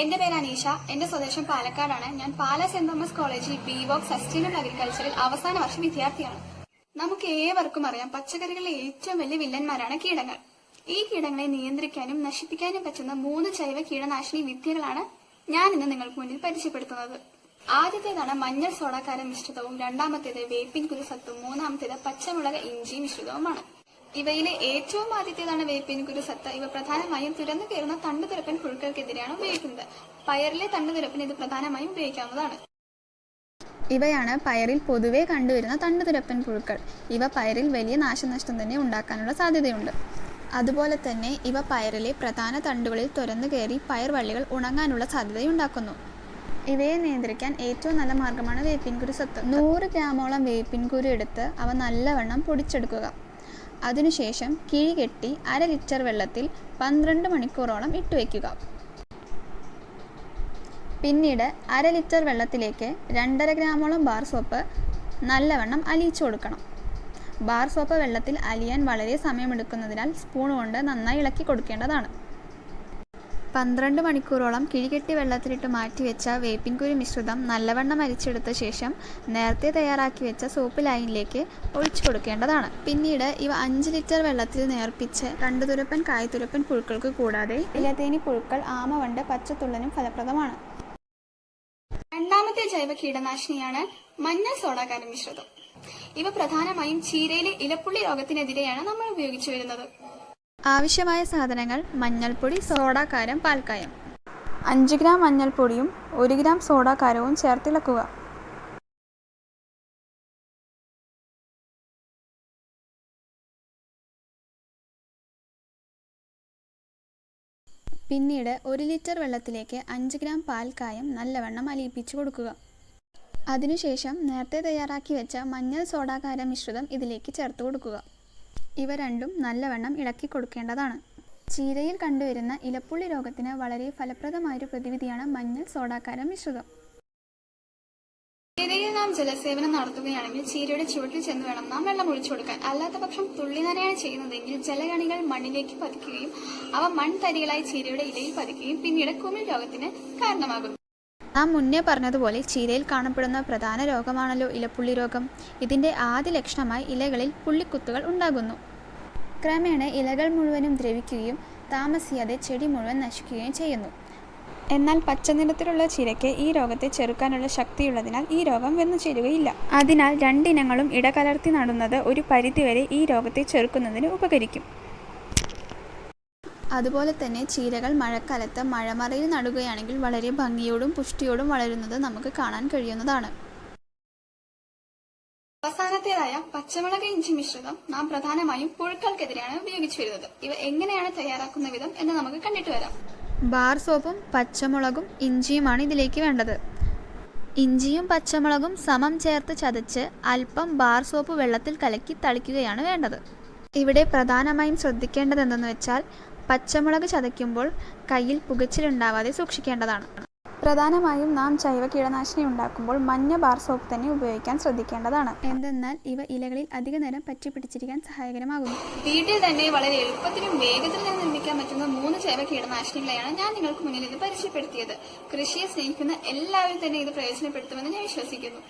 എന്റെ പേര് അനീഷ. എന്റെ സ്വദേശം പാലക്കാടാണ്. ഞാൻ പാല സെന്റ് തോമസ് കോളേജിൽ ബി വോക്ക് സസ്റ്റൈനബിൾ അഗ്രികൾച്ചറിൽ അവസാന വർഷ വിദ്യാർത്ഥിയാണ്. നമുക്ക് ഏവർക്കും അറിയാം പച്ചക്കറികളിലെ ഏറ്റവും വലിയ വില്ലന്മാരാണ് കീടങ്ങൾ. ഈ കീടങ്ങളെ നിയന്ത്രിക്കാനും നശിപ്പിക്കാനും പറ്റുന്ന മൂന്ന് ജൈവ കീടനാശിനി വിദ്യകളാണ് ഞാൻ ഇന്ന് നിങ്ങൾക്ക് മുന്നിൽ പരിചയപ്പെടുത്തുന്നത്. ആദ്യത്തേതാണ് മഞ്ഞൾ സോഡാക്കാര മിശ്രിതവും. രണ്ടാമത്തേത് വേപ്പിൻ കുരുസത്തും. മൂന്നാമത്തേത് പച്ചമുളക് ഇഞ്ചി മിശ്രിതവുമാണ്. ഇവയിലെ ഏറ്റവും ആദ്യത്തേതാണ് വേപ്പിൻ സത്ത. ഇവ പ്രധാനമായും തുരന്നു കയറുന്ന തണ്ടുതുരപ്പൻ പുഴുക്കൾക്കെതിരെയാണ് ഉപയോഗിക്കുന്നത്. പയറിലെ തണ്ടുതുരപ്പൻ ഇത് പ്രധാനമായും ഉപയോഗിക്കാവുന്നതാണ്. ഇവയാണ് പയറിൽ പൊതുവെ കണ്ടുവരുന്ന തണ്ടുതുരപ്പൻ പുഴുക്കൾ. ഇവ പയറിൽ വലിയ നാശനഷ്ടം തന്നെ ഉണ്ടാക്കാനുള്ള സാധ്യതയുണ്ട്. അതുപോലെ തന്നെ ഇവ പയറിലെ പ്രധാന തണ്ടുകളിൽ തുരന്നു കയറി പയർ വള്ളികൾ ഉണങ്ങാനുള്ള സാധ്യതയുണ്ടാക്കുന്നു. ഇവയെ നിയന്ത്രിക്കാൻ ഏറ്റവും നല്ല മാർഗമാണ് വേപ്പിൻകുരു സത്ത്. നൂറ് ഗ്രാമോളം വേപ്പിൻകുരു എടുത്ത് അവ നല്ലവണ്ണം പൊടിച്ചെടുക്കുക. അതിനുശേഷം കിഴികെട്ടി അര ലിറ്റർ വെള്ളത്തിൽ പന്ത്രണ്ട് മണിക്കൂറോളം ഇട്ടുവെക്കുക. പിന്നീട് അര ലിറ്റർ വെള്ളത്തിലേക്ക് രണ്ടര ഗ്രാമോളം ബാർ സോപ്പ് നല്ലവണ്ണം അലിയിച്ചു കൊടുക്കണം. ബാർ സോപ്പ് വെള്ളത്തിൽ അലിയാൻ വളരെ സമയമെടുക്കുന്നതിനാൽ സ്പൂൺ കൊണ്ട് നന്നായി ഇളക്കി കൊടുക്കേണ്ടതാണ്. പന്ത്രണ്ട് മണിക്കൂറോളം കിഴികെട്ടി വെള്ളത്തിലിട്ട് മാറ്റിവെച്ച വേപ്പിൻകുരു മിശ്രിതം നല്ലവണ്ണം അരിച്ചെടുത്ത ശേഷം നേരത്തെ തയ്യാറാക്കി വെച്ച സോപ്പ് ലൈനിലേക്ക് ഒഴിച്ചു കൊടുക്കേണ്ടതാണ്. പിന്നീട് ഇവ അഞ്ച് ലിറ്റർ വെള്ളത്തിൽ നേർപ്പിച്ച് കണ്ടുതുരപ്പൻ കായ്തുരപ്പൻ പുഴുക്കൾക്ക് കൂടാതെ ഇലതേനി പുഴുക്കൾ ആമവണ്ട് പച്ചത്തുള്ളനും ഫലപ്രദമാണ്. രണ്ടാമത്തെ ജൈവ കീടനാശിനിയാണ് മഞ്ഞൾ സോഡാകാര മിശ്രിതം. ഇവ പ്രധാനമായും ചീരയിലെ ഇലപ്പുള്ളി രോഗത്തിനെതിരെയാണ് നമ്മൾ ഉപയോഗിച്ചു വരുന്നത്. ആവശ്യമായ സാധനങ്ങൾ മഞ്ഞൾപ്പൊടി സോഡാക്കാരം പാൽക്കായം. അഞ്ച് ഗ്രാം മഞ്ഞൾപ്പൊടിയും ഒരു ഗ്രാം സോഡാക്കാരവും ചേർത്തിളക്കുക. പിന്നീട് ഒരു ലിറ്റർ വെള്ളത്തിലേക്ക് അഞ്ച് ഗ്രാം പാൽക്കായം നല്ലവണ്ണം അലിയിപ്പിച്ചു കൊടുക്കുക. അതിനുശേഷം നേരത്തെ തയ്യാറാക്കി വെച്ച മഞ്ഞൾ സോഡാകാര മിശ്രിതം ഇതിലേക്ക് ചേർത്ത് കൊടുക്കുക. ഇവ രണ്ടും നല്ലവണ്ണം ഇളക്കി കൊടുക്കേണ്ടതാണ്. ചീരയിൽ കണ്ടുവരുന്ന ഇലപ്പുള്ളി രോഗത്തിന് വളരെ ഫലപ്രദമായൊരു പ്രതിവിധിയാണ് മഞ്ഞൾ സോഡാക്കാര മിശ്രിതം. ചീരയിൽ നാം ജലസേവനം നടത്തുകയാണെങ്കിൽ ചീരയുടെ ചുവട്ടിൽ ചെന്ന് വേണം നാം വെള്ളം ഒഴിച്ചു കൊടുക്കാൻ. അല്ലാത്ത പക്ഷം തുള്ളി ചെയ്യുന്നതെങ്കിൽ ജലകണികൾ മണ്ണിലേക്ക് പതിക്കുകയും അവ മൺതരികളായി ചീരയുടെ ഇലയിൽ പതിക്കുകയും പിന്നീട് കുമിൾ രോഗത്തിന് കാരണമാകുന്നു. നാം മുന്നേ പറഞ്ഞതുപോലെ ചീരയിൽ കാണപ്പെടുന്ന പ്രധാന രോഗമാണല്ലോ ഇലപ്പുള്ളി രോഗം. ഇതിന്റെ ആദ്യ ലക്ഷണമായി ഇലകളിൽ പുള്ളിക്കുത്തുകൾ ഉണ്ടാകുന്നു. ക്രമേണ ഇലകൾ മുഴുവനും ദ്രവിക്കുകയും താമസിയാതെ ചെടി മുഴുവൻ നശിക്കുകയും ചെയ്യുന്നു. എന്നാൽ പച്ച നിറത്തിലുള്ള ചീരയ്ക്ക് ഈ രോഗത്തെ ചെറുക്കാനുള്ള ശക്തിയുള്ളതിനാൽ ഈ രോഗം വന്നു ചേരുകയില്ല. അതിനാൽ രണ്ടിനങ്ങളും ഇടകലർത്തി നടുന്നത് ഒരു പരിധിവരെ ഈ രോഗത്തെ ചെറുക്കുന്നതിന് ഉപകരിക്കും. അതുപോലെ തന്നെ ചീരകൾ മഴക്കാലത്ത് മഴമറയിൽ നടുകയാണെങ്കിൽ വളരെ ഭംഗിയോടും പുഷ്ടിയോടും വളരുന്നത് നമുക്ക് കാണാൻ കഴിയുന്നതാണ്. അവസാനത്തേതായ പച്ചമുളക് ഇഞ്ചി മിശ്രിതം നാം പ്രധാനമായും പുഴുക്കൾക്കെതിരെയാണ് ഉപയോഗിച്ചു വരുന്നത്. ഇവ എങ്ങനെയാണ് തയ്യാറാക്കുന്ന വിധം എന്ന് നമുക്ക് കണ്ടിട്ട് വരാം. ബാർ സോപ്പും പച്ചമുളകും ഇഞ്ചിയുമാണ് ഇതിലേക്ക് വേണ്ടത്. ഇഞ്ചിയും പച്ചമുളകും സമം ചേർത്ത് ചതച്ച് അല്പം ബാർ സോപ്പ് വെള്ളത്തിൽ കലക്കി തളിക്കുകയാണ് വേണ്ടത്. ഇവിടെ പ്രധാനമായും ശ്രദ്ധിക്കേണ്ടതെന്തെന്ന് വെച്ചാൽ പച്ചമുളക് ചതയ്ക്കുമ്പോൾ കയ്യിൽ പുകച്ചിലുണ്ടാവാതെ സൂക്ഷിക്കേണ്ടതാണ്. പ്രധാനമായും നാം ജൈവ കീടനാശിനി ഉണ്ടാക്കുമ്പോൾ മഞ്ഞ ബാർ സോപ്പ് തന്നെ ഉപയോഗിക്കാൻ ശ്രദ്ധിക്കേണ്ടതാണ്. എന്തെന്നാൽ ഇവ ഇലകളിൽ അധിക നേരം പറ്റി പിടിച്ചിരിക്കാൻ സഹായകരമാകുന്നു. വീട്ടിൽ തന്നെ വളരെ എളുപ്പത്തിലും വേഗത്തിലും നിർമ്മിക്കാൻ പറ്റുന്ന മൂന്ന് ജൈവ കീടനാശിനികളെയാണ് ഞാൻ നിങ്ങൾക്ക് മുന്നിൽ ഇത് പരിചയപ്പെടുത്തിയത്. കൃഷിയെ സ്നേഹിക്കുന്ന എല്ലാവരും തന്നെ ഇത് പ്രയോജനപ്പെടുത്തുമെന്ന് ഞാൻ വിശ്വസിക്കുന്നു.